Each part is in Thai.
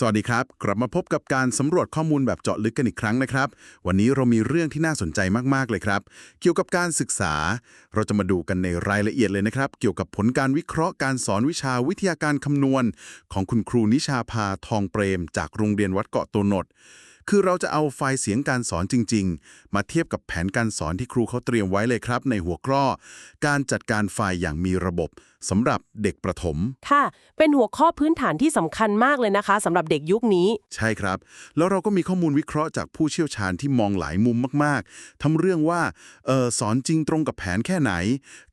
สวัสดีครับ กลับมาพบกับการสำรวจข้อมูลแบบเจาะลึกกันอีกครั้งนะครับ วันนี้เรามีเรื่องที่น่าสนใจมาก ๆ เลยครับ เกี่ยวกับการศึกษา เราจะมาดูกันในรายละเอียดเลยนะครับ เกี่ยวกับผลการวิเคราะห์การสอนวิชาวิทยาการคำนวณ ของคุณครูนิชาภาทองเปรม จากโรงเรียนวัดเกาะตัวนดคือเราจะเอาไฟล์เสียงการสอนจริง ๆ มาเทียบกับแผนการสอนที่ครูเขาเตรียมไว้เลยครับ ในหัวข้อการจัดการไฟล์อย่างมีระบบ สำหรับเด็กประถม ค่ะ เป็นหัวข้อพื้นฐานที่สำคัญมากเลยนะคะสำหรับเด็กยุคนี้ ใช่ครับ แล้วเราก็มีข้อมูลวิเคราะห์จากผู้เชี่ยวชาญที่มองหลายมุมมาก ๆ ทั้งเรื่องว่าเออสอนจริงตรงกับแผนแค่ไหน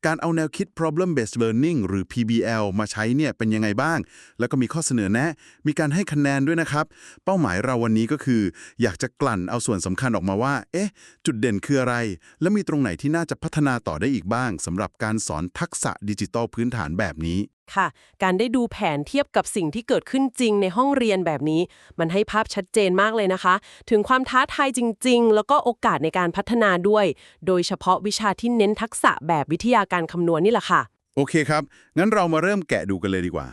การเอาแนวคิด problem based learning หรือ PBL มาใช้เนี่ยเป็นยังไงบ้าง แล้วก็มีข้อเสนอแนะ มีการให้คะแนนด้วยนะครับ เป้าหมายเราวันนี้ก็คือ อยากจะกลั่นเอาส่วนสำคัญออกมาว่า เอ๊ะ จุดเด่นคืออะไร และมีตรงไหนที่น่าจะพัฒนาต่อได้อีกบ้างสำหรับการสอนทักษะดิจิทัลพื้นฐานแบบนี้ ค่ะ การได้ดูแผนเทียบกับสิ่งที่เกิดขึ้นจริงในห้องเรียนแบบนี้ มันให้ภาพชัดเจนมากเลยนะคะ ถึงความท้าทายจริง ๆ แล้วก็โอกาสในการพัฒนาด้วย โดยเฉพาะวิชาที่เน้นทักษะแบบวิทยาการคำนวณนี่แหละค่ะ โอเคครับ งั้นเรามาเริ่มแกะดูกันเลยดีกว่า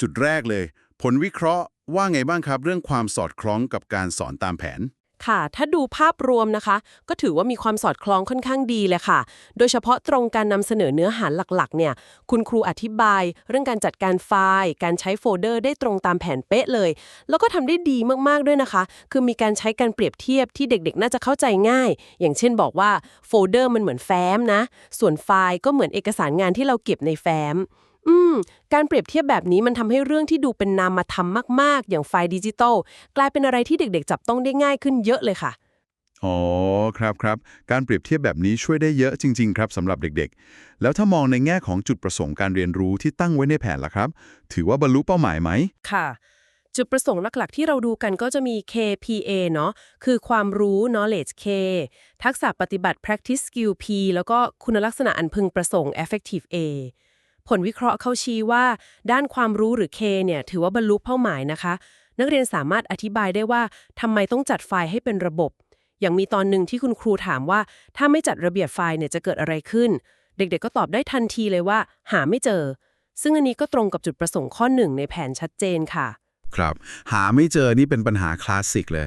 จุดแรกเลย ผลวิเคราะห์ว่าไงบ้างครับ เรื่องความสอดคล้องกับการสอนตามแผน ค่ะ ถ้าดูภาพรวมนะคะ ก็ถือว่ามีความสอดคล้องค่อนข้างดีเลยค่ะ โดยเฉพาะตรงการนำเสนอเนื้อหาหลักๆ เนี่ย คุณครูอธิบาย เรื่องการจัดการไฟล์ การใช้โฟลเดอร์ได้ตรงตามแผนเป๊ะเลย แล้วก็ทำได้ดีมากๆด้วยนะคะ คือมีการใช้การเปรียบเทียบที่เด็กๆ น่าจะเข้าใจง่าย อย่างเช่นบอกว่าโฟลเดอร์มันเหมือนแฟ้มนะ ส่วนไฟล์ก็เหมือนเอกสารงานที่เราเก็บในแฟ้ม อืม การเปรียบเทียบแบบนี้มันทำให้เรื่องที่ดูเป็นนามธรรมมาก ๆ อย่างไฟล์ดิจิตอลกลายเป็นอะไรที่เด็ก ๆ จับต้องได้ง่ายขึ้นเยอะเลยค่ะ อ๋อครับครับการเปรียบเทียบแบบนี้ช่วยได้เยอะจริง ๆ ครับสำหรับเด็กๆ แล้วถ้ามองในแง่ของจุดประสงค์การเรียนรู้ที่ตั้งไว้ในแผนล่ะครับ ถือว่าบรรลุเป้าหมายไหม ค่ะ จุดประสงค์หลัก ๆ ที่เราดูกันก็จะมี KPA เนาะคือความรู้ knowledge K ทักษะปฏิบัติ practice skill P แล้วก็คุณลักษณะอันพึงประสงค์ effective A ผลวิเคราะห์เขาชี้ว่า ด้านความรู้หรือ K เนี่ยถือว่าบรรลุเป้าหมายนะคะ นักเรียนสามารถอธิบายได้ว่าทำไมต้องจัดไฟล์ให้เป็นระบบ อย่างมีตอนหนึ่งที่คุณครูถามว่า ถ้าไม่จัดระเบียบไฟล์เนี่ยจะเกิดอะไรขึ้น เด็กๆก็ตอบได้ทันทีเลยว่า หาไม่เจอ ซึ่งอันนี้ก็ตรงกับจุดประสงค์ข้อหนึ่งในแผนชัดเจนค่ะ ครับ หาไม่เจอนี่เป็นปัญหาคลาสสิกเลย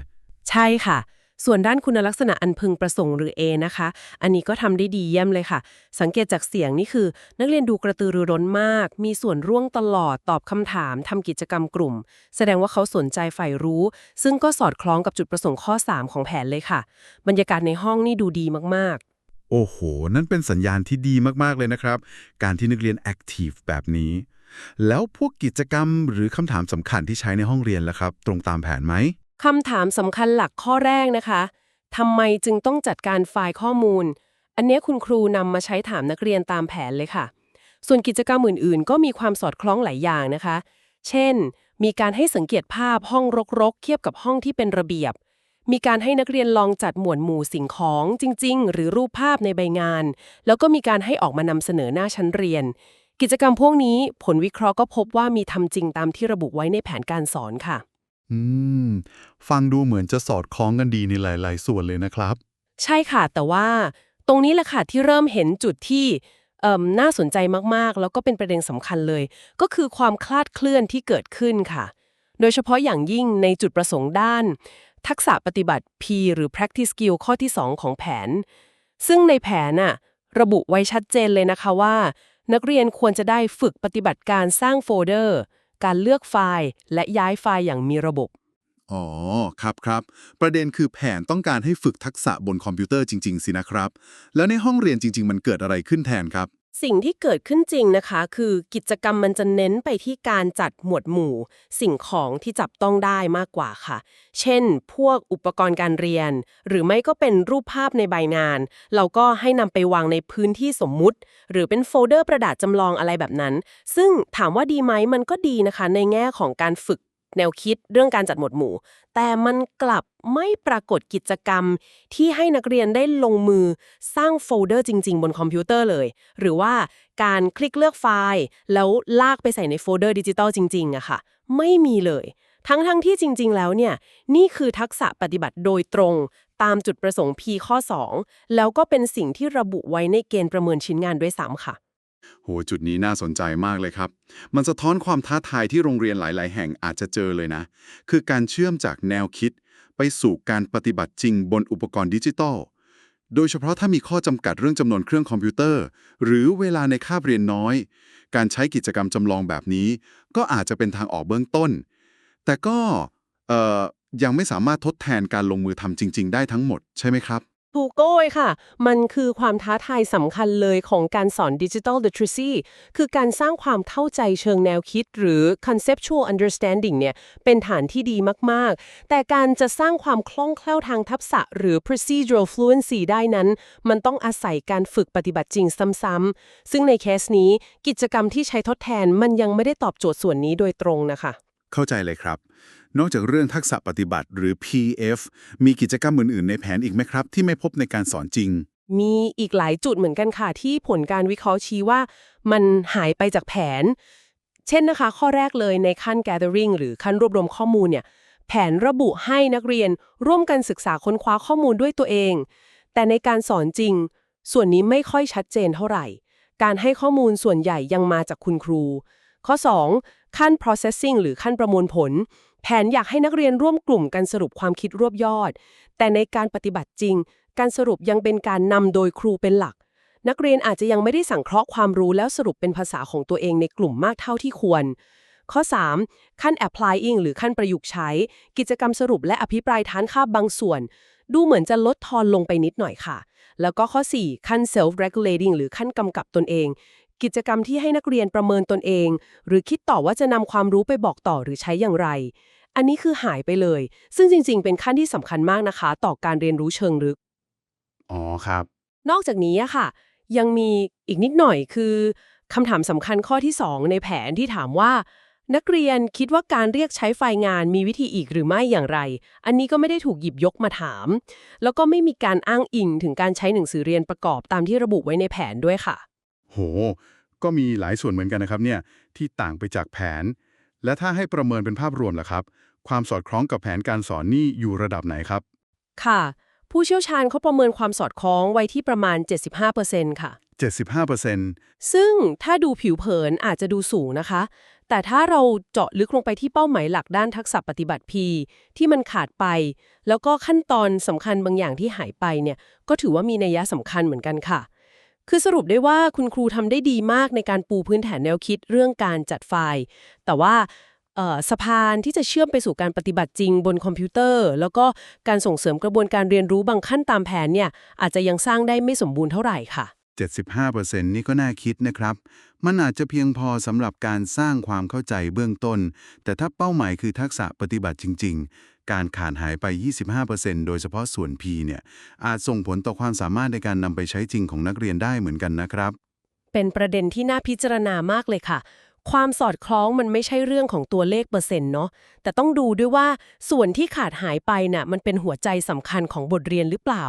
ใช่ค่ะ ส่วนด้านคุณลักษณะอันพึงประสงค์หรือ A นะคะ อันนี้ก็ทำได้ดีเยี่ยมเลยค่ะ สังเกตจากเสียงนี่คือ นักเรียนดูกระตือรือร้นมาก มีส่วนร่วมตลอดตอบคำถามทำกิจกรรมกลุ่ม แสดงว่าเขาสนใจใฝ่รู้ ซึ่งก็สอดคล้องกับจุดประสงค์ข้อ 3 ของแผนเลยค่ะ บรรยากาศในห้องนี่ดูดีมากๆโอ้โห นั่นเป็นสัญญาณที่ดีมาก ๆ เลยนะครับ การที่นักเรียนแอคทีฟแบบนี้ แล้วพวกกิจกรรมหรือคำถามสำคัญที่ใช้ในห้องเรียนล่ะครับ ตรงตามแผนไหม คำถามสำคัญหลักข้อแรกนะคะทำไมจึงต้องจัดการไฟล์ข้อมูล อันนี้คุณครูนำมาใช้ถามนักเรียนตามแผนเลยค่ะ ส่วนกิจกรรมอื่นๆ ก็มีความสอดคล้องหลายอย่างนะคะ เช่น มีการให้สังเกตภาพห้องรกๆ เทียบกับห้องที่เป็นระเบียบ มีการให้นักเรียนลองจัดหมวดหมู่สิ่งของจริง ๆ หรือรูปภาพในใบงาน แล้วก็มีการให้ออกมานำเสนอหน้าชั้นเรียน กิจกรรมพวกนี้ผลวิเคราะห์ก็พบว่ามีทำจริงตามที่ระบุไว้ในแผนการสอนค่ะ อืม ฟังดูเหมือนจะสอดคล้องกันดีในหลาย ๆ ส่วนเลยนะครับ ใช่ค่ะ แต่ว่าตรงนี้แหละค่ะที่เริ่มเห็นจุดที่เอิ่มน่าสนใจมาก ๆ แล้วก็เป็นประเด็นสำคัญเลย ก็คือความคลาดเคลื่อนที่เกิดขึ้นค่ะ โดยเฉพาะอย่างยิ่งในจุดประสงค์ด้าน ทักษะปฏิบัติ P หรือ practice skill ข้อที่ 2 ของแผน ซึ่งในแผนน่ะระบุไว้ชัดเจนเลยนะคะว่า นักเรียนควรจะได้ฝึกปฏิบัติการสร้างโฟลเดอร์ การเลือกไฟล์และย้ายไฟล์อย่างมีระบบ อ๋อ ครับครับ ประเด็นคือแผนต้องการให้ฝึกทักษะบนคอมพิวเตอร์จริง ๆ สินะครับ แล้วในห้องเรียนจริง ๆ มันเกิดอะไรขึ้นแทนครับ สิ่งที่เกิดขึ้นจริงนะคะ คือกิจกรรมมันจะเน้นไปที่การจัดหมวดหมู่ สิ่งของที่จับต้องได้มากกว่าค่ะ เช่น พวกอุปกรณ์การเรียน หรือไม่ก็เป็นรูปภาพในใบงาน เราก็ให้นำไปวางในพื้นที่สมมุติ หรือเป็นโฟลเดอร์กระดาษจำลองอะไรแบบนั้น ซึ่งถามว่าดีไหมมันก็ดีนะคะ ในแง่ของการฝึก แนวคิดเรื่องการจัดหมวดหมู่ แต่มันกลับไม่ปรากฏกิจกรรม ที่ให้นักเรียนได้ลงมือสร้างโฟลเดอร์จริง ๆ บนคอมพิวเตอร์เลย หรือว่าการคลิกเลือกไฟล์ แล้วลากไปใส่ในโฟลเดอร์ดิจิตอลจริงๆอะค่ะ ไม่มีเลย ทั้งๆทที่จริง ๆ แล้วเนี่ยนี่คือทักษะปฏิบัติโดยตรงตามจุดประสงค์ P ข้อ 2 แล้วก็เป็นสิ่งที่ระบุไว้ในเกณฑ์ประเมินชิ้นงานด้วยซ้ำค่ะ โหจุดนี้น่าสนใจมากเลยครับ มันสะท้อนความท้าทายที่โรงเรียนหลาย ๆ แห่งอาจจะเจอเลยนะ คือการเชื่อมจากแนวคิด ไปสู่การปฏิบัติจริงบนอุปกรณ์ดิจิทัลโดยเฉพาะถ้ามีข้อจำกัดเรื่องจำนวนเครื่องคอมพิวเตอร์ หรือเวลาในคาบเรียนน้อย การใช้กิจกรรมจำลองแบบนี้ ก็อาจจะเป็นทางออกเบื้องต้น แต่ก็ยังไม่สามารถทดแทนการลงมือทำจริง ๆ ได้ทั้งหมดใช่ไหมครับ ถูกโก้ยค่ะ มันคือความท้าทายสำคัญเลยของการสอน Digital Literacy คือการสร้างความเข้าใจเชิงแนวคิด หรือ conceptual understanding เนี่ย เป็นฐานที่ดีมาก ๆ แต่การจะสร้างความคล่องแคล่วทางทักษะ หรือ procedural fluency ได้นั้น มันต้องอาศัยการฝึกปฏิบัติจริงซ้ำๆ ซึ่งในเคสนี้กิจกรรมที่ใช้ทดแทนมันยังไม่ได้ตอบโจทย์ส่วนนี้โดยตรงนะคะ เข้าใจเลยครับ นอกจากเรื่องทักษะปฏิบัติหรือ PF มีกิจกรรมอื่น ๆ ในแผนอีกไหมครับ ที่ไม่พบในการสอนจริง มีอีกหลายจุดเหมือนกันค่ะ ที่ผลการวิเคราะห์ชี้ว่า มันหายไปจากแผน เช่นนะคะ ข้อแรกเลยในขั้น gathering หรือขั้นรวบรวมข้อมูลเนี่ยแผนระบุให้นักเรียนร่วมกันศึกษาค้นคว้าข้อมูลด้วยตัวเอง แต่ในการสอนจริง ส่วนนี้ไม่ค่อยชัดเจนเท่าไหร่ การให้ข้อมูลส่วนใหญ่ยังมาจากคุณครู ข้อ 2 ขั้น processing หรือขั้นประมวลผล แผนอยากให้นักเรียนร่วมกลุ่มกันสรุปความคิดรวบยอด แต่ในการปฏิบัติจริง การสรุปยังเป็นการนำโดยครูเป็นหลัก นักเรียนอาจจะยังไม่ได้สังเคราะห์ความรู้แล้วสรุปเป็นภาษาของตัวเองในกลุ่มมากเท่าที่ควร ข้อ 3 ขั้น applying หรือขั้นประยุกต์ใช้ กิจกรรมสรุปและอภิปรายฐานค่าบบางส่วน ดูเหมือนจะลดทอนลงไปนิดหน่อยค่ะ แล้วก็ข้อ 4 ขั้น self regulating หรือขั้นกำกับตนเองกิจกรรมที่ให้นักเรียนประเมินตนเอง หรือคิดต่อว่าจะนำความรู้ไปบอกต่อหรือใช้อย่างไร อันนี้คือหายไปเลย ซึ่งจริง ๆ เป็นขั้นที่สำคัญมากนะคะ ต่อการเรียนรู้เชิงลึก อ๋อครับ นอกจากนี้อะค่ะ ยังมีอีกนิดหน่อยคือคำถามสำคัญข้อที่ 2 ในแผนที่ถามว่า นักเรียนคิดว่าการเรียกใช้ไฟล์งานมีวิธีอีกหรือไม่อย่างไร อันนี้ก็ไม่ได้ถูกหยิบยกมาถาม แล้วก็ไม่มีการอ้างอิงถึงการใช้หนังสือเรียนประกอบตามที่ระบุไว้ในแผนด้วยค่ะ โห ก็มีหลายส่วนเหมือนกันนะครับเนี่ยที่ต่างไปจากแผน และถ้าให้ประเมินเป็นภาพรวมล่ะครับ ความสอดคล้องกับแผนการสอนนี่อยู่ระดับไหนครับ ค่ะ ผู้เชี่ยวชาญเขาประเมินความสอดคล้องไว้ที่ประมาณ 75%ค่ะ 75%ซึ่งถ้าดูผิวเผินอาจจะดูสูงนะคะ แต่ถ้าเราเจาะลึกลงไปที่เป้าหมายหลักด้านทักษะปฏิบัติ P ที่มันขาดไป แล้วก็ขั้นตอนสำคัญบางอย่างที่หายไปเนี่ย ก็ถือว่ามีนัยสำคัญเหมือนกันค่ะ คือสรุปได้ว่าคุณครูทำได้ดีมากในการปูพื้นฐานแนวคิดเรื่องการจัดไฟล์ แต่ว่าสะพานที่จะเชื่อมไปสู่การปฏิบัติจริงบนคอมพิวเตอร์ แล้วก็การส่งเสริมกระบวนการเรียนรู้บางขั้นตามแผนเนี่ยอาจจะยังสร้างได้ไม่สมบูรณ์เท่าไหร่ค่ะ 75%นี่ก็น่าคิดนะครับ มันอาจจะเพียงพอสำหรับการสร้างความเข้าใจเบื้องต้น แต่ถ้าเป้าหมายคือทักษะปฏิบัติจริงๆ การขาดหายไป 25%โดยเฉพาะส่วน P เนี่ยอาจส่งผลต่อความสามารถในการนำไปใช้จริงของนักเรียนได้เหมือนกันนะครับ เป็นประเด็นที่น่าพิจารณามากเลยค่ะ ความสอดคล้องมันไม่ใช่เรื่องของตัวเลขเปอร์เซ็นต์เนาะแต่ต้องดูด้วยว่าส่วนที่ขาดหายไปน่ะมันเป็นหัวใจสำคัญของบทเรียนหรือเปล่า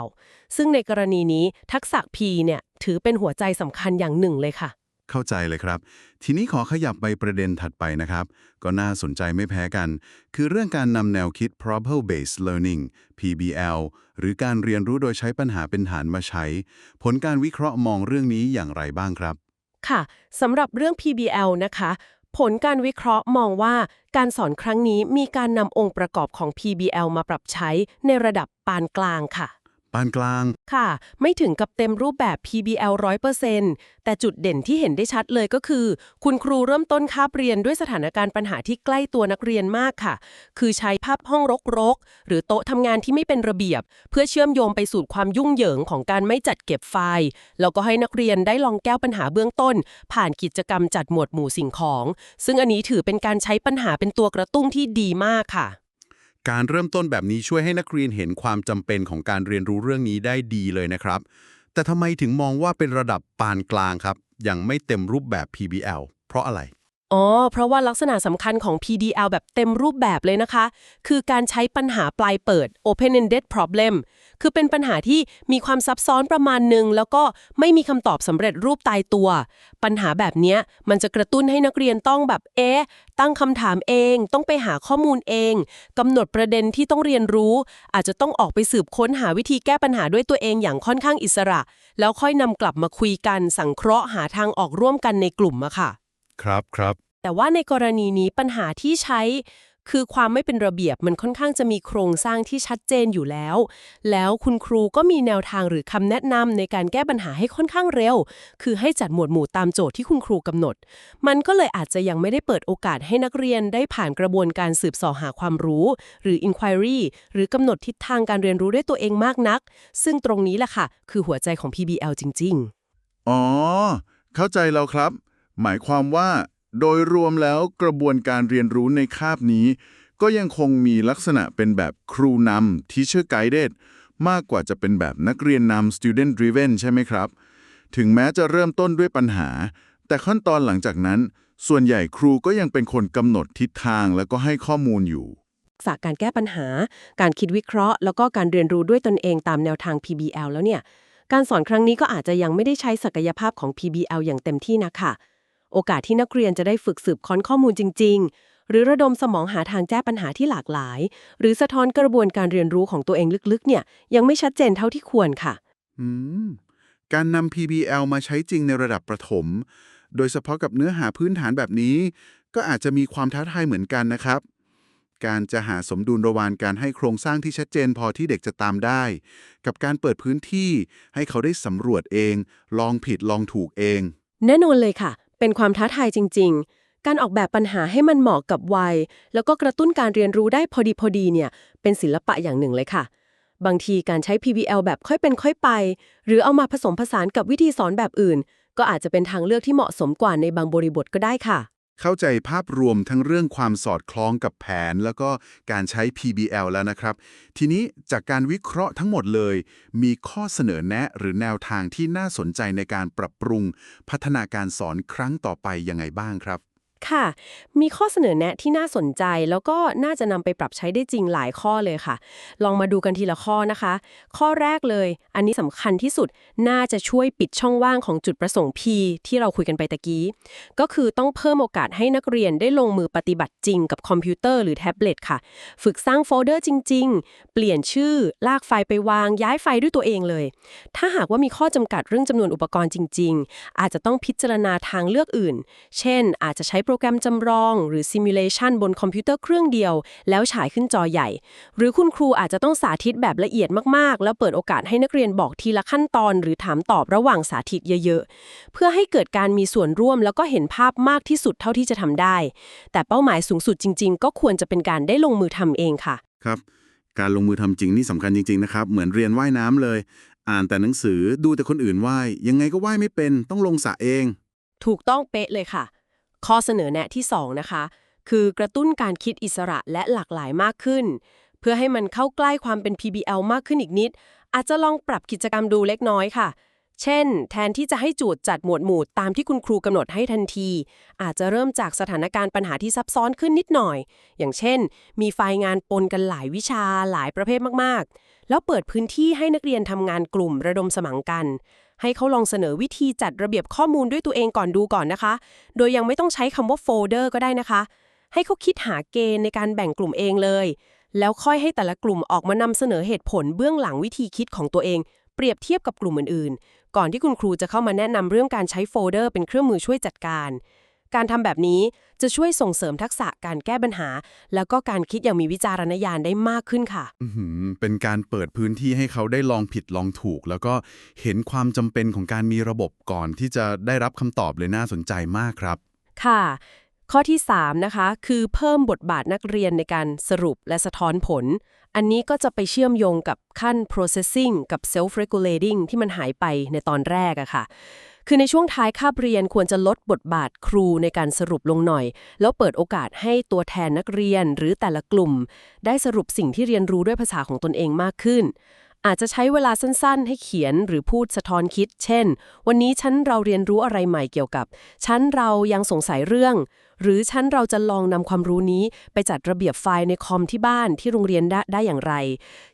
ซึ่งในกรณีนี้ทักษะ P เนี่ยถือเป็นหัวใจสำคัญอย่างหนึ่งเลยค่ะ เข้าใจเลยครับ ทีนี้ขอขยับไปประเด็นถัดไปนะครับ ก็น่าสนใจไม่แพ้กัน คือเรื่องการนำแนวคิด problem based learning PBL หรือการเรียนรู้โดยใช้ปัญหาเป็นฐานมาใช้ ผลการวิเคราะห์มองเรื่องนี้อย่างไรบ้างครับ ค่ะสำหรับเรื่อง PBL นะคะ ผลการวิเคราะห์มองว่าการสอนครั้งนี้มีการนำองค์ประกอบของ PBL มาปรับใช้ในระดับปานกลางค่ะ ปานกลาง ค่ะ ไม่ถึงกับเต็มรูปแบบ PBL 100%แต่จุดเด่นที่เห็นได้ชัดเลยก็คือ คุณครูเริ่มต้นคาบเรียนด้วยสถานการณ์ปัญหาที่ใกล้ตัวนักเรียนมากค่ะ คือใช้ภาพห้องรกๆ หรือโต๊ะทำงานที่ไม่เป็นระเบียบ เพื่อเชื่อมโยงไปสู่ความยุ่งเหยิงของการไม่จัดเก็บไฟล์ แล้วก็ให้นักเรียนได้ลองแก้ปัญหาเบื้องต้น ผ่านกิจกรรมจัดหมวดหมู่สิ่งของ ซึ่งอันนี้ถือเป็นการใช้ปัญหาเป็นตัวกระตุ้นที่ดีมากค่ะ การเริ่มต้นแบบนี้ช่วยให้นักเรียนเห็นความจำเป็นของการเรียนรู้เรื่องนี้ได้ดีเลยนะครับ แต่ทำไมถึงมองว่าเป็นระดับปานกลางครับยังไม่เต็มรูปแบบ PBL เพราะอะไร อ๋อ เพราะว่าลักษณะสำคัญของ PDL แบบเต็มรูปแบบเลยนะคะ คือการใช้ปัญหาปลายเปิด open-ended problem คือเป็นปัญหาที่มีความซับซ้อนประมาณหนึ่ง แล้วก็ไม่มีคำตอบสำเร็จรูปตายตัว ปัญหาแบบนี้มันจะกระตุ้นให้นักเรียนต้องแบบเอ๊ะ ตั้งคำถามเอง ต้องไปหาข้อมูลเองกำหนดประเด็นที่ต้องเรียนรู้ อาจจะต้องออกไปสืบค้นหาวิธีแก้ปัญหาด้วยตัวเองอย่างค่อนข้างอิสระ แล้วค่อยนำกลับมาคุยกันสังเคราะห์หาทางออกร่วมกันในกลุ่มอะค่ะ ครับครับ แต่ว่าในกรณีนี้ปัญหาที่ใช้ คือความไม่เป็นระเบียบมันค่อนข้างจะมีโครงสร้างที่ชัดเจนอยู่แล้ว แล้วคุณครูก็มีแนวทางหรือคำแนะนำในการแก้ปัญหาให้ค่อนข้างเร็ว คือให้จัดหมวดหมู่ตามโจทย์ที่คุณครูกำหนด มันก็เลยอาจจะยังไม่ได้เปิดโอกาสให้นักเรียนได้ผ่านกระบวนการสืบเสอหาความรู้ หรือ inquiry หรือกำหนดทิศทางการเรียนรู้ด้วยตัวเองมากนัก ซึ่งตรงนี้แหละค่ะ คือหัวใจของ PBL จริง ๆ อ๋อ เข้าใจแล้วครับ หมายความว่า โดยรวมแล้วกระบวนการเรียนรู้ในคาบนี้ ก็ยังคงมีลักษณะเป็นแบบครูนำ teacher guided มากกว่าจะเป็นแบบนักเรียนนำ student driven ใช่ไหมครับ ถึงแม้จะเริ่มต้นด้วยปัญหา แต่ขั้นตอนหลังจากนั้น ส่วนใหญ่ครูก็ยังเป็นคนกำหนดทิศทางแล้วก็ให้ข้อมูลอยู่ทักษะการแก้ปัญหา การคิดวิเคราะห์ แล้วก็การเรียนรู้ด้วยตนเองตามแนวทาง PBL แล้วเนี่ย การสอนครั้งนี้ก็อาจจะยังไม่ได้ใช้ศักยภาพของ PBL อย่างเต็มที่นะค่ะ โอกาสที่นักเรียนจะได้ฝึกสืบค้นข้อมูลจริง ๆ หรือระดมสมองหาทางแก้ปัญหาที่หลากหลาย หรือสะท้อนกระบวนการเรียนรู้ของตัวเองลึกๆ เนี่ย ยังไม่ชัดเจนเท่าที่ควรค่ะ อืม การนำ PBL มาใช้จริงในระดับประถม โดยเฉพาะกับเนื้อหาพื้นฐานแบบนี้ ก็อาจจะมีความท้าทายเหมือนกันนะครับ การจะหาสมดุลระหว่างการให้โครงสร้างที่ชัดเจนพอที่เด็กจะตามได้ กับการเปิดพื้นที่ให้เขาได้สำรวจเอง ลองผิดลองถูกเอง แน่นอนเลยค่ะ เป็นความท้าทายจริง ๆ การออกแบบปัญหาให้มันเหมาะกับวัย แล้วก็กระตุ้นการเรียนรู้ได้พอดีพอดีเนี่ยเป็นศิลปะอย่างหนึ่งเลยค่ะ บางทีการใช้ PBL แบบค่อยเป็นค่อยไป หรือเอามาผสมผสานกับวิธีสอนแบบอื่น ก็อาจจะเป็นทางเลือกที่เหมาะสมกว่าในบางบริบทก็ได้ค่ะ เข้าใจภาพรวมทั้งเรื่องความสอดคล้องกับแผน แล้วก็การใช้ PBL แล้วนะครับ ทีนี้จากการวิเคราะห์ทั้งหมดเลย มีข้อเสนอแนะหรือแนวทางที่น่าสนใจในการปรับปรุง พัฒนาการสอนครั้งต่อไปยังไงบ้างครับ ค่ะ มีข้อเสนอแนะที่น่าสนใจแล้วก็น่าจะนำไปปรับใช้ได้จริงหลายข้อเลยค่ะ ลองมาดูกันทีละข้อนะคะ ข้อแรกเลย อันนี้สำคัญที่สุดน่าจะช่วยปิดช่องว่างของจุดประสงค์ P ที่เราคุยกันไปตะกี้ ก็คือต้องเพิ่มโอกาสให้นักเรียนได้ลงมือปฏิบัติจริงกับคอมพิวเตอร์หรือแท็บเล็ตค่ะ ฝึกสร้างโฟลเดอร์จริง ๆ เปลี่ยนชื่อ ลากไฟล์ไปวาง ย้ายไฟล์ด้วยตัวเองเลย ถ้าหากว่ามีข้อจำกัดเรื่องจำนวนอุปกรณ์จริง ๆ อาจจะต้องพิจารณาทางเลือกอื่น เช่น อาจจะใช้โปรแกรมจำลอง หรือซิมูเลชันบนคอมพิวเตอร์เครื่องเดียว แล้วฉายขึ้นจอใหญ่ หรือคุณครูอาจจะต้องสาธิตแบบละเอียดมากๆ แล้วเปิดโอกาสให้นักเรียนบอกทีละขั้นตอน หรือถามตอบระหว่างสาธิตเยอะๆ เพื่อให้เกิดการมีส่วนร่วมแล้วก็เห็นภาพมากที่สุดเท่าที่จะทำได้ แต่เป้าหมายสูงสุดจริง ๆ ก็ควรจะเป็นการได้ลงมือทำเองค่ะ ครับการลงมือทำจริงนี่สำคัญจริง ๆ นะครับ เหมือนเรียนว่ายน้ำเลย อ่านแต่หนังสือดูแต่คนอื่นว่าย ยังไงก็ว่ายไม่เป็น ต้องลงสระเอง ถูกต้องเป๊ะเลยค่ะ ข้อเสนอแนะที่ 2 นะคะ คือกระตุ้นการคิดอิสระและหลากหลายมากขึ้น เพื่อให้มันเข้าใกล้ความเป็น PBL มากขึ้นอีกนิด อาจจะลองปรับกิจกรรมดูเล็กน้อยค่ะ เช่น แทนที่จะให้โจูดจัดหมวดหมู่ตามที่คุณครูกำหนดให้ทันที อาจจะเริ่มจากสถานการณ์ปัญหาที่ซับซ้อนขึ้นนิดหน่อย อย่างเช่น มีไฟล์งานปนกันหลายวิชาหลายประเภทมากๆ แล้วเปิดพื้นที่ให้นักเรียนทำงานกลุ่มระดมสมังกัน ให้เขาลองเสนอวิธีจัดระเบียบข้อมูลด้วยตัวเองก่อนดูก่อนนะคะ โดยยังไม่ต้องใช้คำว่าโฟลเดอร์ก็ได้นะคะ ให้เขาคิดหาเกณฑ์ในการแบ่งกลุ่มเองเลย แล้วค่อยให้แต่ละกลุ่มออกมานำเสนอเหตุผลเบื้องหลังวิธีคิดของตัวเอง เปรียบเทียบกับกลุ่มอื่นๆ ก่อนที่คุณครูจะเข้ามาแนะนำเรื่องการใช้โฟลเดอร์เป็นเครื่องมือช่วยจัดการ การทำแบบนี้ จะช่วยส่งเสริมทักษะการแก้ปัญหา แล้วก็การคิดอย่างมีวิจารณญาณได้มากขึ้นค่ะอื้อหือเป็นการเปิดพื้นที่ให้เขาได้ลองผิดลองถูก แล้วก็เห็นความจำเป็นของการมีระบบก่อนที่จะได้รับคำตอบเลยน่าสนใจมากครับ ค่ะ ข้อที่ 3 นะคะ คือเพิ่มบทบาทนักเรียนในการสรุปและสะท้อนผล อันนี้ก็จะไปเชื่อมโยงกับขั้น processing กับ self regulating ที่มันหายไปในตอนแรกอะค่ะ คือในช่วงท้ายคาบเรียนควรจะลดบทบาทครูในการสรุปลงหน่อย แล้วเปิดโอกาสให้ตัวแทนนักเรียนหรือแต่ละกลุ่ม ได้สรุปสิ่งที่เรียนรู้ด้วยภาษาของตนเองมากขึ้นอาจจะใช้เวลาสั้นๆ ให้เขียนหรือพูดสะท้อนคิด เช่น วันนี้ฉันเราเรียนรู้อะไรใหม่เกี่ยวกับ ฉันเรายังสงสัยเรื่อง หรือชั้นเราจะลองนำความรู้นี้ไปจัดระเบียบไฟล์ในคอมที่บ้านที่โรงเรียนได้ไดอย่างไร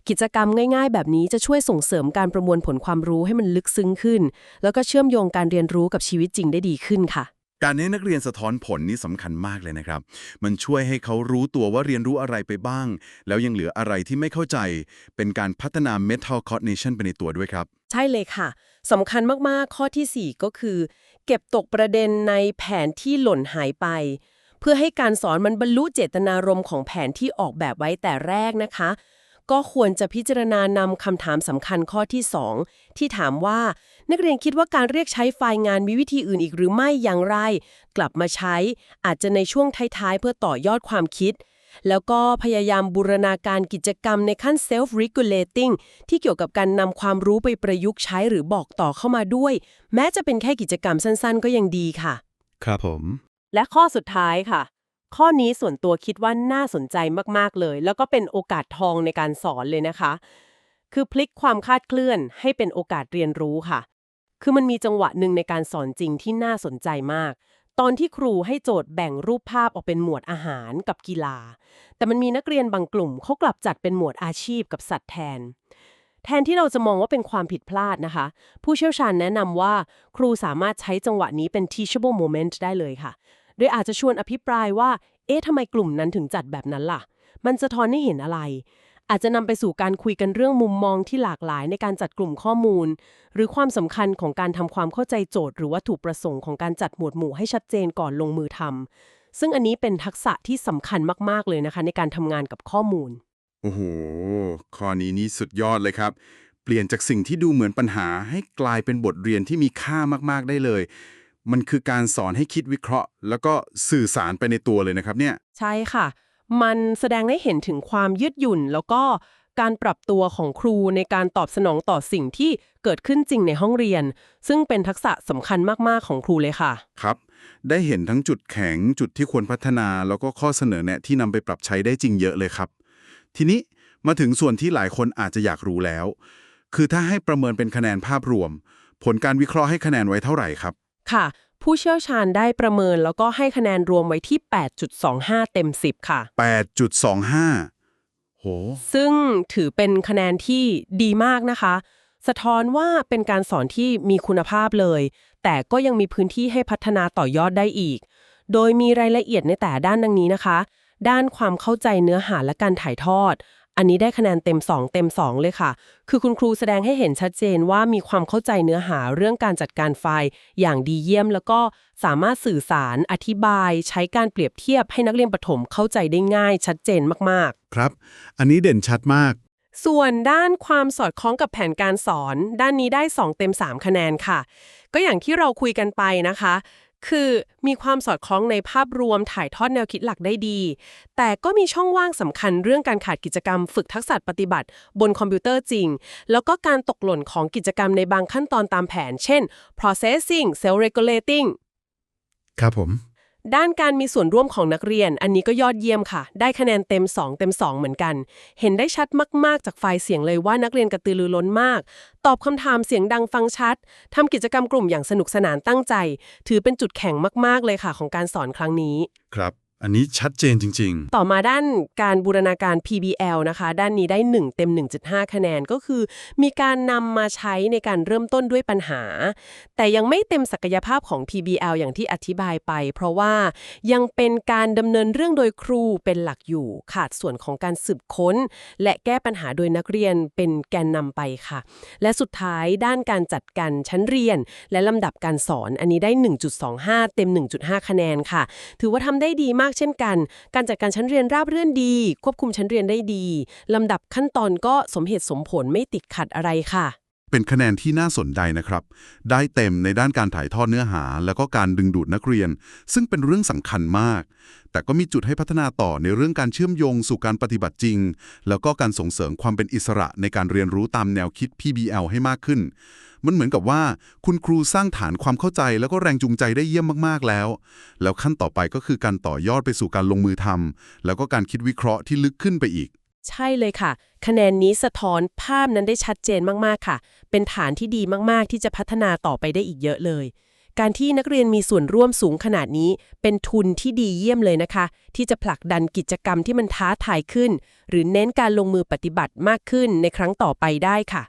กิจกรรมง่าย ๆ แบบนี้จะช่วยส่งเสริมการประมวลผลความรู้ให้มันลึกซึ้งขึ้น แล้วก็เชื่อมโยงการเรียนรู้กับชีวิตจริงได้ดีขึ้นค่ะ การให้นักเรียนสะท้อนผลนี่สำคัญมากเลยนะครับ มันช่วยให้เขารู้ตัวว่าเรียนรู้อะไรไปบ้าง แล้วยังเหลืออะไรที่ไม่เข้าใจ เป็นการพัฒนา mental cognition ไปในตัวด้วยครับ ใช่เลยค่ะสำคัญมากๆ ข้อทีสี่ 4 ก็คือ เก็บตกประเด็นในแผนที่หล่นหายไป เพื่อให้การสอนมันบรรลุเจตนารมณ์ของแผนที่ออกแบบไว้แต่แรกนะคะ ก็ควรจะพิจารณานำคำถามสำคัญข้อที่ 2 ที่ถามว่า นักเรียนคิดว่าการเรียกใช้ไฟล์งานมีวิธีอื่นอีกหรือไม่อย่างไร กลับมาใช้อาจจะในช่วงท้ายๆ เพื่อต่อยอดความคิด แล้วก็พยายามบูรณาการกิจกรรมในขั้น self-regulating ที่เกี่ยวกับการนำความรู้ไปประยุกต์ใช้หรือบอกต่อเข้ามาด้วย แม้จะเป็นแค่กิจกรรมสั้นๆ ก็ยังดีค่ะ ครับผม และข้อสุดท้ายค่ะ ข้อนี้ส่วนตัวคิดว่าน่าสนใจมากๆเลย แล้วก็เป็นโอกาสทองในการสอนเลยนะคะ คือพลิกความคาดเคลื่อนให้เป็นโอกาสเรียนรู้ค่ะ คือมันมีจังหวะหนึ่งในการสอนจริงที่น่าสนใจมาก ตอนที่ครูให้โจทย์แบ่งรูปภาพออกเป็นหมวดอาหารกับกีฬา แต่มันมีนักเรียนบางกลุ่มเขากลับจัดเป็นหมวดอาชีพกับสัตว์แทน แทนที่เราจะมองว่าเป็นความผิดพลาดนะคะ ผู้เชี่ยวชาญแนะนำว่า ครูสามารถใช้จังหวะนี้เป็น teachable moment ได้เลยค่ะ โดยอาจจะชวนอภิปรายว่า เอ๊ะทำไมกลุ่มนั้นถึงจัดแบบนั้นล่ะ มันสะท้อนให้เห็นอะไร อาจจะนำไปสู่การคุยกันเรื่องมุมมองที่หลากหลายในการจัดกลุ่มข้อมูล หรือความสำคัญของการทำความเข้าใจโจทย์ หรือวัตถุประสงค์ของการจัดหมวดหมู่ให้ชัดเจนก่อนลงมือทำซึ่งอันนี้เป็นทักษะที่สำคัญมากๆเลยนะคะ ในการทำงานกับข้อมูลโอ้โหข้อนี้นี่สุดยอดเลยครับเปลี่ยนจากสิ่งที่ดูเหมือนปัญหาให้กลายเป็นบทเรียนที่มีค่ามากๆได้เลย มันคือการสอนให้คิดวิเคราะห์ แล้วก็สื่อสารไปในตัวเลยนะครับเนี่ย ใช่ค่ะ มันแสดงให้เห็นถึงความยืดหยุ่น แล้วก็การปรับตัวของครูในการตอบสนองต่อสิ่งที่เกิดขึ้นจริงในห้องเรียน ซึ่งเป็นทักษะสำคัญมาก ๆ ของครูเลยค่ะ ครับ ได้เห็นทั้งจุดแข็งจุดที่ควรพัฒนา แล้วก็ข้อเสนอแนะที่นำไปปรับใช้ได้จริงเยอะเลยครับ ทีนี้มาถึงส่วนที่หลายคนอาจจะอยากรู้แล้ว คือถ้าให้ประเมินเป็นคะแนนภาพรวม ผลการวิเคราะห์ให้คะแนนไว้เท่าไหร่ครับ ค่ะ ผู้เชี่ยวชาญได้ประเมินแล้วก็ให้คะแนนรวมไว้ที่ 8.25 เต็ม 10 ค่ะ 8.25 โห ซึ่งถือเป็นคะแนนที่ดีมากนะคะ สะท้อนว่าเป็นการสอนที่มีคุณภาพเลย แต่ก็ยังมีพื้นที่ให้พัฒนาต่อยอดได้อีก โดยมีรายละเอียดในแต่ด้านดังนี้นะคะ ด้านความเข้าใจเนื้อหาและการถ่ายทอด อันนี้ได้คะแนนเต็ม 2 เต็ม 2 เลยค่ะ คือคุณครูแสดงให้เห็นชัดเจนว่ามีความเข้าใจเนื้อหาเรื่องการจัดการไฟล์ อย่างดีเยี่ยม แล้วก็สามารถสื่อสาร อธิบาย ใช้การเปรียบเทียบให้นักเรียนประถมเข้าใจได้ง่าย ชัดเจนมากๆ ครับ อันนี้เด่นชัดมาก ส่วนด้านความสอดคล้องกับแผนการสอน ด้านนี้ได้ 2 เต็ม 3 คะแนนค่ะ ก็อย่างที่เราคุยกันไปนะคะ คือมีความสอดคล้องในภาพรวมถ่ายทอดแนวคิดหลักได้ดี แต่ก็มีช่องว่างสำคัญเรื่องการขาดกิจกรรมฝึกทักษะปฏิบัติ บนคอมพิวเตอร์จริง แล้วก็การตกหล่นของกิจกรรมในบางขั้นตอนตามแผน เช่น processing self regulating ครับผม ด้านการมีส่วนร่วมของนักเรียน อันนี้ก็ยอดเยี่ยมค่ะ ได้คะแนนเต็ม 2 เต็ม 2 เหมือนกัน เห็นได้ชัดมาก ๆ จากไฟล์เสียงเลยว่านักเรียนกระตือรือร้นมาก ตอบคำถามเสียงดังฟังชัดทำกิจกรรมกลุ่มอย่างสนุกสนานตั้งใจ ถือเป็นจุดแข็งมาก ๆ เลยค่ะ ของการสอนครั้งนี้ ครับ อันนี้ชัดเจนจริง ต่อมาด้านการบูรณาการ PBL นะคะ ด้านนี้ได้ 1 เต็ม 1.5 คะแนนก็คือ มีการนำมาใช้ในการเริ่มต้นด้วยปัญหา แต่ยังไม่เต็มศักยภาพของ PBL อย่างที่อธิบายไป เพราะว่ายังเป็นการดำเนินเรื่องโดยครูเป็นหลักอยู่ ขาดส่วนของการสืบค้น และแก้ปัญหาโดยนักเรียนเป็นแกนนำไปค่ะ และสุดท้ายด้านการจัดการชั้นเรียน และลำดับการสอนอันนี้ได้ 1.25 เต็ม 1.5 คะแนนค่ะ ถือว่าทำได้ดีมากเช่นกัน การจัดการชั้นเรียนราบรื่นดี ควบคุมชั้นเรียนได้ดีลำดับขั้นตอนก็สมเหตุสมผลไม่ติดขัดอะไรค่ะ เป็นคะแนนที่น่าสนใจนะครับ ได้เต็มในด้านการถ่ายทอดเนื้อหา แล้วก็การดึงดูดนักเรียน ซึ่งเป็นเรื่องสำคัญมาก แต่ก็มีจุดให้พัฒนาต่อในเรื่องการเชื่อมโยงสู่การปฏิบัติจริง แล้วก็การส่งเสริมความเป็นอิสระในการเรียนรู้ตามแนวคิด PBL ให้มากขึ้น มันเหมือนกับว่า คุณครูสร้างฐานความเข้าใจแล้วก็แรงจูงใจได้เยี่ยมมากๆแล้ว แล้วขั้นต่อไปก็คือการต่อยอดไปสู่การลงมือทำแล้วก็การคิดวิเคราะห์ที่ลึกขึ้นไปอีก ใช่เลยค่ะ คะแนนนี้สะท้อนภาพนั้นได้ชัดเจนมาก ๆ ค่ะ เป็นฐานที่ดีมาก ๆ ที่จะพัฒนาต่อไปได้อีกเยอะเลย การที่นักเรียนมีส่วนร่วมสูงขนาดนี้ เป็นทุนที่ดีเยี่ยมเลยนะคะ ที่จะผลักดันกิจกรรมที่มันท้าทายขึ้น หรือเน้นการลงมือปฏิบัติมากขึ้นในครั้งต่อไปได้ค่ะ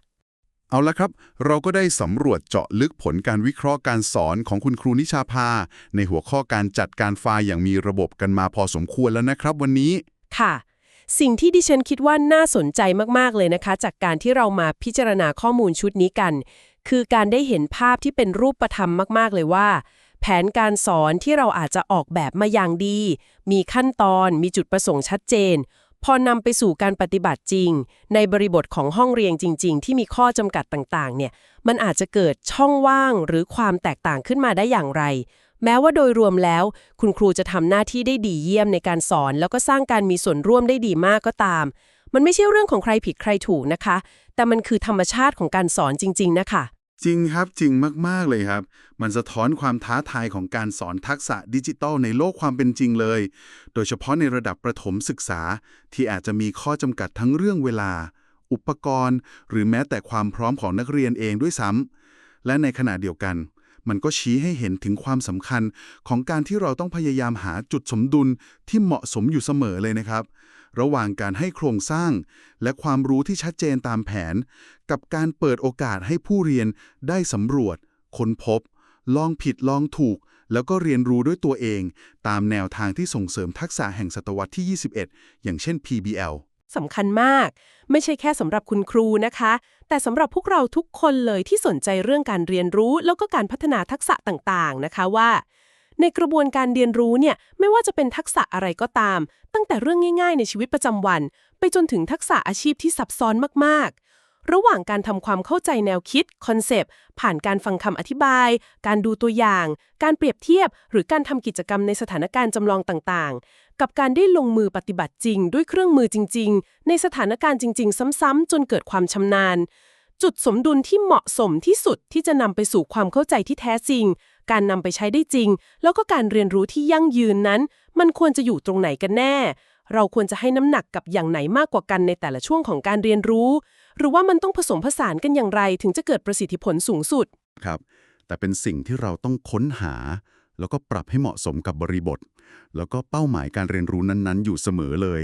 เอาละครับ เราก็ได้สำรวจเจาะลึกผลการวิเคราะห์การสอนของคุณครูนิชาภา ในหัวข้อการจัดการไฟล์อย่างมีระบบกันมาพอสมควรแล้วนะครับวันนี้ ค่ะ สิ่งที่ดิฉันคิดว่าน่าสนใจมาก ๆ เลยนะคะ จากการที่เรามาพิจารณาข้อมูลชุดนี้กัน คือการได้เห็นภาพที่เป็นรูปธรรมมาก ๆ เลยว่า แผนการสอนที่เราอาจจะออกแบบมาอย่างดี มีขั้นตอน มีจุดประสงค์ชัดเจน พอนำไปสู่การปฏิบัติจริง ในบริบทของห้องเรียนจริง ๆ ที่มีข้อจำกัดต่าง ๆ เนี่ย มันอาจจะเกิดช่องว่างหรือความแตกต่างขึ้นมาได้อย่างไร แม้ว่าโดยรวมแล้ว คุณครูจะทำหน้าที่ได้ดีเยี่ยมในการสอน แล้วก็สร้างการมีส่วนร่วมได้ดีมากก็ตาม มันไม่ใช่เรื่องของใครผิดใครถูกนะคะ แต่มันคือธรรมชาติของการสอนจริง ๆ นะคะ จริงครับจริงมากๆเลยครับ มันสะท้อนความท้าทายของการสอนทักษะดิจิทัลในโลกความเป็นจริงเลย โดยเฉพาะในระดับประถมศึกษา ที่อาจจะมีข้อจำกัดทั้งเรื่องเวลา อุปกรณ์ หรือแม้แต่ความพร้อมของนักเรียนเองด้วยซ้ำและในขณะเดียวกัน มันก็ชี้ให้เห็นถึงความสำคัญของการที่เราต้องพยายามหาจุดสมดุลที่เหมาะสมอยู่เสมอเลยนะครับ ระหว่างการให้โครงสร้าง และความรู้ที่ชัดเจนตามแผน กับการเปิดโอกาสให้ผู้เรียนได้สำรวจ ค้นพบ ลองผิดลองถูก แล้วก็เรียนรู้ด้วยตัวเอง ตามแนวทางที่ส่งเสริมทักษะแห่งศตวรรษที่ 21 อย่างเช่น PBL สำคัญมาก ไม่ใช่แค่สำหรับคุณครูนะคะ แต่สำหรับพวกเราทุกคนเลยที่สนใจเรื่องการเรียนรู้ แล้วก็การพัฒนาทักษะต่างๆนะคะว่า ในกระบวนการเรียนรู้เนี่ยไม่ว่าจะเป็นทักษะอะไรก็ตาม ตั้งแต่เรื่องง่าย ๆ ในชีวิตประจำวัน ไปจนถึงทักษะอาชีพที่ซับซ้อนมากๆ ระหว่างการทำความเข้าใจแนวคิด คอนเซปต์ ผ่านการฟังคำอธิบาย การดูตัวอย่าง การเปรียบเทียบ หรือการทำกิจกรรมในสถานการณ์จำลองต่างๆ กับการได้ลงมือปฏิบัติจริง ด้วยเครื่องมือจริง ๆ ในสถานการณ์จริง ๆ ซ้ำๆจนเกิดความชำนาญ จุดสมดุลที่เหมาะสมที่สุดที่จะนำไปสู่ความเข้าใจที่แท้จริง การนำไปใช้ได้จริง แล้วก็การเรียนรู้ที่ยั่งยืนนั้น มันควรจะอยู่ตรงไหนกันแน่ เราควรจะให้น้ำหนักกับอย่างไหนมากกว่ากันในแต่ละช่วงของการเรียนรู้ หรือว่ามันต้องผสมผสานกันอย่างไรถึงจะเกิดประสิทธิผลสูงสุด ครับ แต่เป็นสิ่งที่เราต้องค้นหา แล้วก็ปรับให้เหมาะสมกับบริบท แล้วก็เป้าหมายการเรียนรู้นั้นๆ อยู่เสมอเลย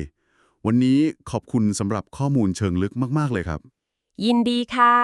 วันนี้ขอบคุณสำหรับข้อมูลเชิงลึกมาก ๆ เลยครับ ยินดีค่ะ